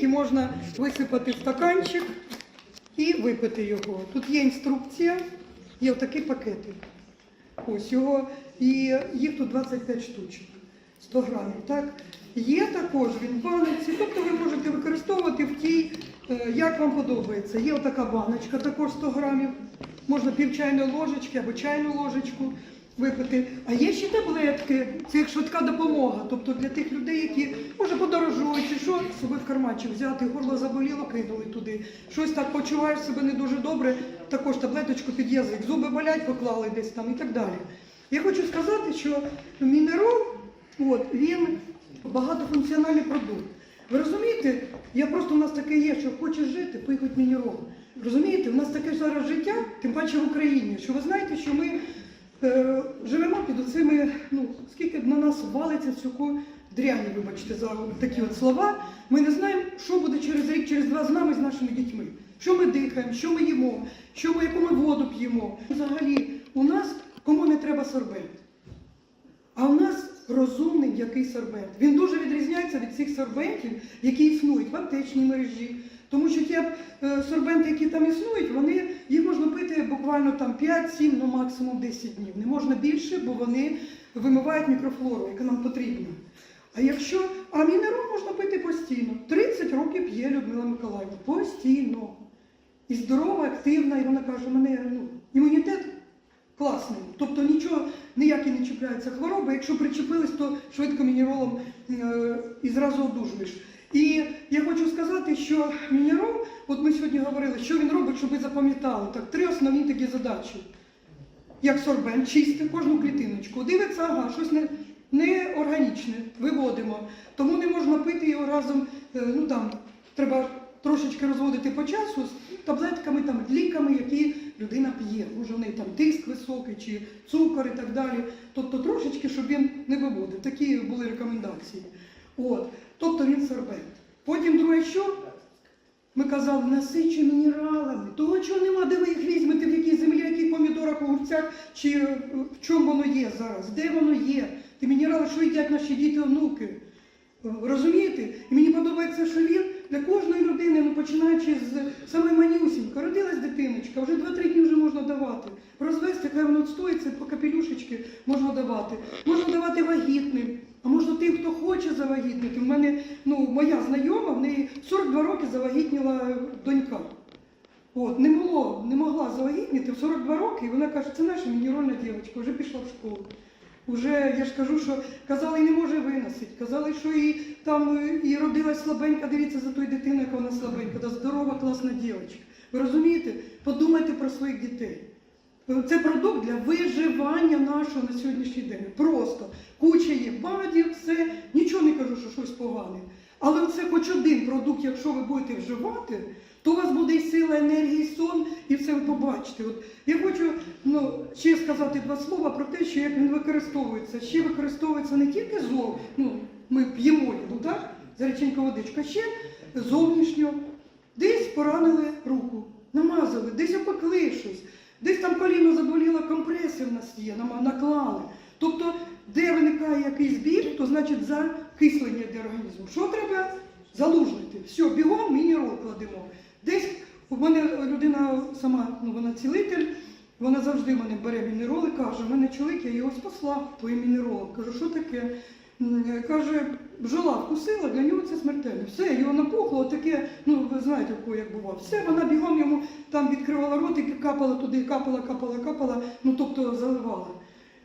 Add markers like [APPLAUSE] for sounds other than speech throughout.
які можна висипати в стаканчик і випити його. Тут є інструкція, є отакі пакети. Ось його, і їх тут 25 штучок, 100 грамів. Так? Є також він в баночці, тобто ви можете використовувати в тій, е, як вам подобається. Є отака баночка, також 100 грамів. Можна пів чайної ложечки або чайну ложечку випити. А є ще таблетки, це як швидка допомога. Тобто для тих людей, які може подорожують, чи що собі в карманчик взяти, горло заболіло, кинули туди. Щось так почуваєш себе не дуже добре, також таблеточку під язик, зуби болять, поклали десь там і так далі. Я хочу сказати, що мінерал, от, він багатофункціональний продукт. Ви розумієте, я просто у нас таке є, що хочеш жити, пий хоч мінерал. Розумієте, у нас таке зараз життя, тим паче в Україні, що ви знаєте, що ми живемо під оцими, ну, скільки на нас валиться всяку дряні, вибачте, за такі от слова. Ми не знаємо, що буде через рік, через два з нами, з нашими дітьми. Що ми дихаємо, що ми їмо, що ми, яку ми воду п'ємо. Взагалі, у нас кому не треба сорбент. А у нас розумний який сорбент. Він дуже відрізняється від цих сорбентів, які існують в аптечній мережі. Тому що ті е, сорбенти, які там існують, вони їх можна пити буквально там 5-7, ну максимум 10 днів. Не можна більше, бо вони вимивають мікрофлору, яка нам потрібна. А якщо а мінерал можна пити постійно. 30 років п'є Людмила Миколаївна. Постійно. І здорова, активна, і вона каже, мене ну, імунітет класний. Тобто нічого ніякі не чіпляються хвороби. Якщо причепились, то швидко мінералом е, і зразу одужуєш. І що мінерал, от ми сьогодні говорили, що він робить, щоб ви запам'ятали. Так, три основні такі задачі. Як сорбент, чисти кожну клітиночку. Дивиться, ага, щось не, не органічне, виводимо. Тому не можна пити його разом, е, ну там треба трошечки розводити по часу з таблетками, там, ліками, які людина п'є. Може, в неї там тиск високий чи цукор і так далі. Тобто трошечки, щоб він не виводив. Такі були рекомендації. От. Тобто він сорбент. Потім друге, що? Ми казали, насичу мінералами. Того чого нема, де ви їх візьмете, в якій землі, в яких помідорах, огурцях, чи е, в чому воно є зараз, де воно є. Ті мінерали, що їдять наші діти, онуки. Е, Розумієте? І мені подобається, що він для кожної людини, ну починаючи з самої манюсінька, родилась дитиночка, вже 2-3 дні вже можна давати. Розвести, хай воно відстоїться, по капелюшечки можна давати. Можна давати вагітним, а можна тим, хто хоче завагітнити. У мене ну, моя знайома, в неї 42 роки завагітніла донька. От, не було, не могла завагітніти в 42 роки, і вона каже, це наша мінеральна дівчинка, вже пішла в школу. Уже я ж кажу, що казали, не може виносити. Казали, що і там е, і родилась слабенька. Дивіться за тою дитиною, яка вона слабенька, та здорова, класна дівчинка. Ви розумієте? Подумайте про своїх дітей. Це продукт для виживання нашого на сьогоднішній день. Просто куча є бадів, все. Нічого не кажу, що щось погане. Але це хоч один продукт, якщо ви будете вживати, то у вас буде і сила, енергія, і сон, і все ви побачите. От я хочу ну, ще сказати два слова про те, що як він використовується. Ще використовується не тільки зов, ну, ми п'ємо його, так? Зареченька водичка, ще зовнішньо. Десь поранили руку, намазали, десь опекли щось, десь там коліно заболіло, компреси в нас є, наклали. Тобто, де виникає якийсь біль, то значить закислення для організму. Що треба? Залужити. Все, бігом мінерал кладемо. Десь у мене людина сама, ну вона цілитель, вона завжди в мене бере мінерал і каже, у мене чоловік, я його спасла твоїм мінералом. Кажу, що таке? Каже, бджола вкусила, для нього це смертельно. Все, його напухло, таке, ну ви знаєте, в кого як бував. Все, вона бігом йому там відкривала ротик, капала туди, капала, капала, капала, ну тобто заливала.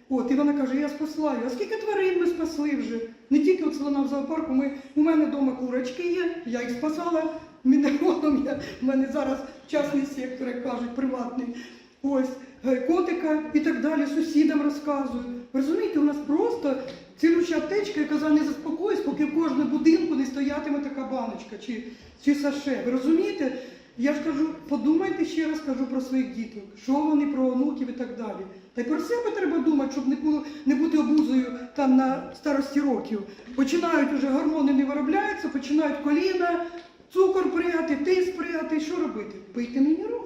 От, і вона каже, я спасла його. А скільки тварин ми спасли вже? Не тільки от слона в зоопарку, ми, у мене вдома курочки є, я їх спасала мінералом, [LAUGHS] в мене зараз частний сектор, як кажуть, приватний. Ось, е, котика і так далі, сусідам розказую. Розумієте, у нас просто цілюща аптечка, яка за не заспокоїть, поки в кожному будинку не стоятиме така баночка чи, чи саше. Ви розумієте? Я ж кажу, подумайте ще раз кажу про своїх діток, що вони про онуків і так далі. Та й про себе треба думати, щоб не бути обузою там на старості років. Починають уже гормони не виробляються, починають коліна, цукор прияти, тиск прияти. Що робити? Пийте мінерал.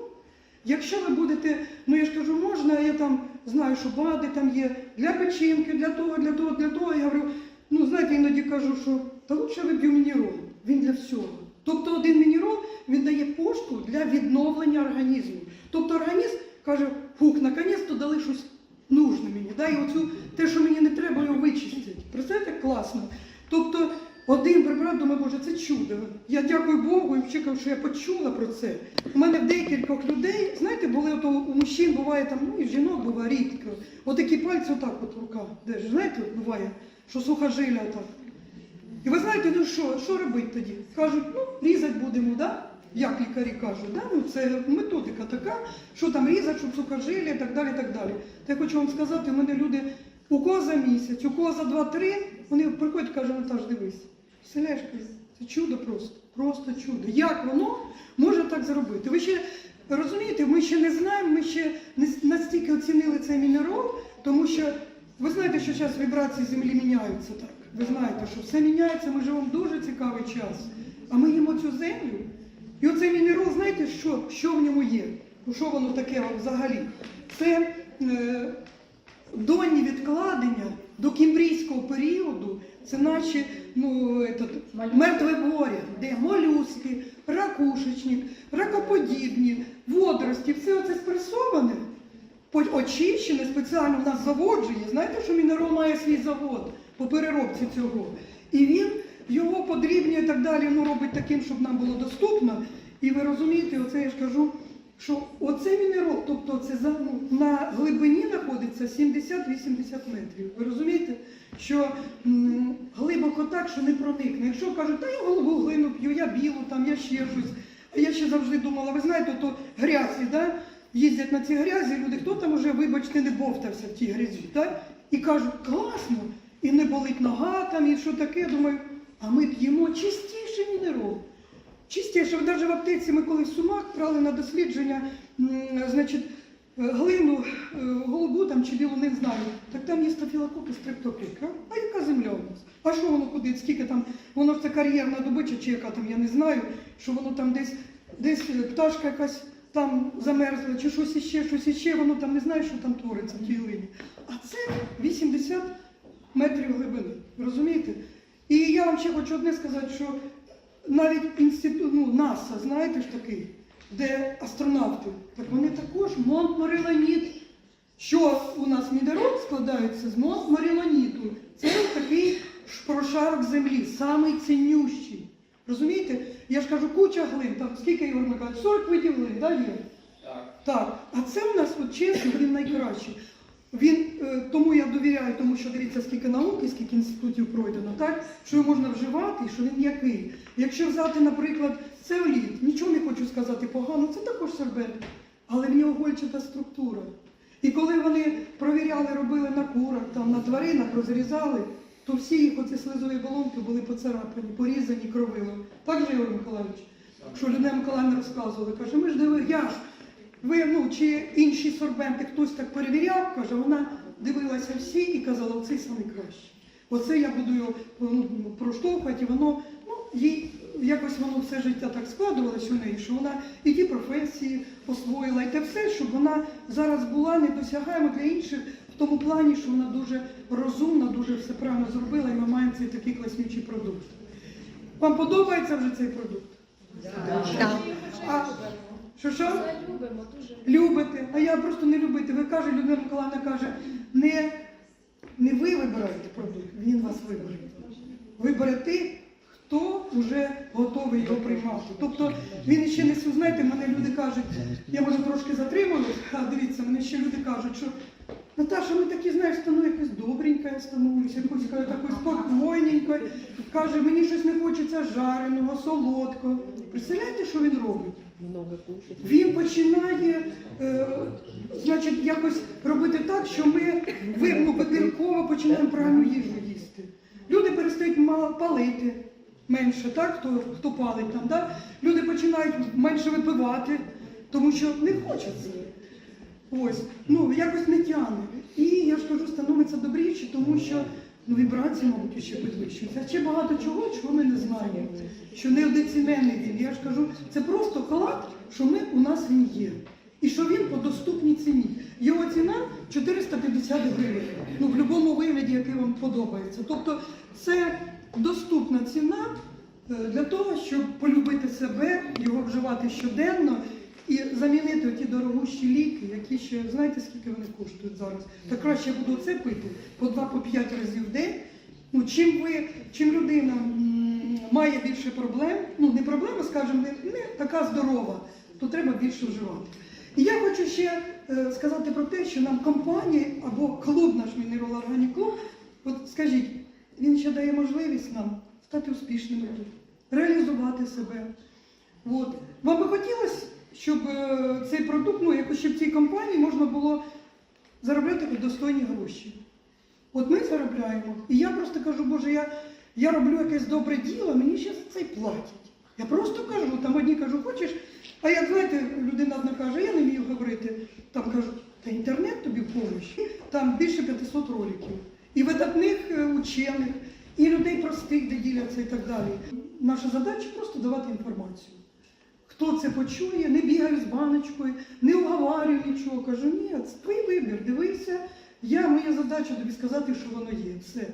Якщо ви будете, ну я ж кажу, можна, я там знаю, що БАДи там є для печінки, для того, для того, для того. Я говорю, ну знаєте, іноді кажу, що та лучше виб'ю мінерал, він для всього. Тобто відновлення організму. Тобто організм каже, фух, наконець-то дали щось нужне мені. Да? І оцю, те, що мені не треба, його вичистять. Представляєте, класно. Тобто один препарат, думаю, Боже, це чудо. Я дякую Богу і ще кажу, що я почула про це. У мене в декількох людей, знаєте, були ото у мужчин буває там, ну і в жінок буває рідко. Отакі пальці отак от рука. Де ж, знаєте, от буває, що сухожилля отак. І ви знаєте, ну що, що робити тоді? Кажуть, ну різати будемо, да? Як лікарі кажуть, да? ну, це методика така, що там різати, щоб сухожилля і так далі. так далі. Та я хочу вам сказати, у мене люди, у кого за місяць, у кого за два-три, вони приходять і кажуть, Наташ, дивись, вселяєш, це чудо просто, просто чудо. Як воно може так зробити? Ви ще розумієте, ми ще не знаємо, ми ще не настільки оцінили цей мінерал, тому що ви знаєте, що зараз вібрації землі міняються так. Ви знаєте, що все міняється, ми живемо дуже цікавий час. А ми їмо цю землю. І оцей мінерал, знаєте, що, що в ньому є? Ну, Що воно таке взагалі? Це е, донні відкладення до кімбрійського періоду, це наші ну, этот, мертве море, де молюски, ракушечник, ракоподібні, водорості, все оце спресоване, очищене спеціально в нас завод же є. Знаєте, що мінерал має свій завод по переробці цього. І він його подрібнює і так далі, ну робить таким, щоб нам було доступно. І ви розумієте, оце я ж кажу, що оцей мінерал, тобто це за, ну, на глибині знаходиться 70-80 метрів. Ви розумієте, що м, глибоко так, що не проникне. Якщо кажуть, та я голову глину п'ю, я білу, там, я ще щось. А я ще завжди думала, ви знаєте, то грязі, да? їздять на ці грязі, люди, хто там уже, вибачте, не бовтався в тій грязі, так? І кажуть, класно, і не болить нога там, і що таке. Думаю, а ми п'ємо чистіший мінерал. Чистіше, навіть в аптеці ми коли в Сумах брали на дослідження, значить, глину, е, голубу там чи білу, не знаю. Так там є стафілококи, стрептококи. А яка земля у нас? А що воно куди? Скільки там? Воно ж це кар'єрна добича, чи яка там, я не знаю, що воно там десь, десь е, пташка якась там замерзла, чи щось іще, щось іще, воно там не знає, що там твориться в тій глині. А це 80 метрів глибини. Розумієте? І я вам ще хочу одне сказати, що навіть інститут, ну, НАСА, знаєте ж такий, де астронавти, так вони також Монт-Марилоніт. Що у нас мінерал складається з Монт-Марилоніту. Це такий прошарок землі, самий ціннющий. Розумієте? Я ж кажу, куча глин, там скільки Ігор Миколаївич, 40 видів глин, да, є? Так. Так, а це у нас, от чесно, він найкращий. Він, е, тому я довіряю, тому що дивіться, скільки науки, скільки інститутів пройдено, так? Що його можна вживати що він м'який. Якщо взяти, наприклад, цеоліт, нічого не хочу сказати погано, це також сорбет, але в нього гольчата структура. І коли вони провіряли, робили на курах, там, на тваринах, розрізали, то всі їх оці слизові балонки були поцарапані, порізані кровилом. Так же, Ігор Миколаївич? Що Людмила Миколаївна розказувала, каже, ми ж диви, я ж ви, ну, чи інші сорбенти хтось так перевіряв, каже, вона дивилася всі і казала, оцей самий кращий. Оце я буду його ну, проштовхувати, і воно, ну, їй якось воно все життя так складувалось у неї, що вона і ті професії освоїла, і те все, щоб вона зараз була недосягаема для інших в тому плані, що вона дуже розумна, дуже все правильно зробила, і ми маємо цей такий класнючий продукт. Вам подобається вже цей продукт? Так. А, що що? Це любимо дуже. Любите, а я просто не любите. Ви кажете, Людмила Миколаївна каже, не, не ви вибираєте продукт, він вас вибере. Вибере тих, хто вже готовий його приймати. Тобто він ще не знаєте, мене люди кажуть, я може трошки затримую, а дивіться, мене ще люди кажуть, що Наташа, ми такі, знаєш, стану якось добренька, я становлюсь, якось каже, такою спокійненькою. Каже, мені щось не хочеться жареного, солодкого. Представляєте, що він робить? Много кушать. Він починає е, значить, якось робити так, що ми ви- вибірково починаємо правильну їжу їсти. Люди перестають мало палити менше, так? Хто, хто палить там, так? Люди починають менше випивати, тому що не хочеться. Ось, ну якось не тягне. І я ж кажу, становиться добріше, тому що ну, вібрації, мабуть, ще підвищуються. Ще багато чого, чого ми не знаємо. Що не неодоцінений він. Я ж кажу, це просто халат, що ми у нас він є. І що він по доступній ціні. Його ціна 450 гривень. Ну, в будь-якому вигляді, який вам подобається. Тобто це доступна ціна е, для того, щоб полюбити себе, його вживати щоденно і замінити ті дорогущі ліки, які ще знаєте, скільки вони коштують зараз. Та краще буду це пити по 2-5 разів в день. Ну, чим ви, чим людина м, має більше проблем, ну не проблема, скажімо, не, не така здорова, то треба більше вживати. І я хочу ще е, сказати про те, що нам компанія або клуб наш Мінерал Клуб, от скажіть, він ще дає можливість нам стати успішними тут, реалізувати себе. От. Вам би хотілося, щоб е, цей продукт, ну якось щоб цій компанії можна було заробляти достойні гроші. От ми заробляємо. І я просто кажу, Боже, я, я роблю якесь добре діло, мені ще за це платять. Я просто кажу, там одні кажу, хочеш, а як знаєте, людина одна каже, я не вмію говорити. Там кажу, та інтернет тобі в. Там більше 500 роликів. І видатних е, учених, і людей простих, де діляться і так далі. Наша задача просто давати інформацію. Хто це почує, не бігаю з баночкою, не уговарюю нічого. Кажу, ні, твій вибір, дивися. Я, моя задача тобі сказати, що воно є. Все.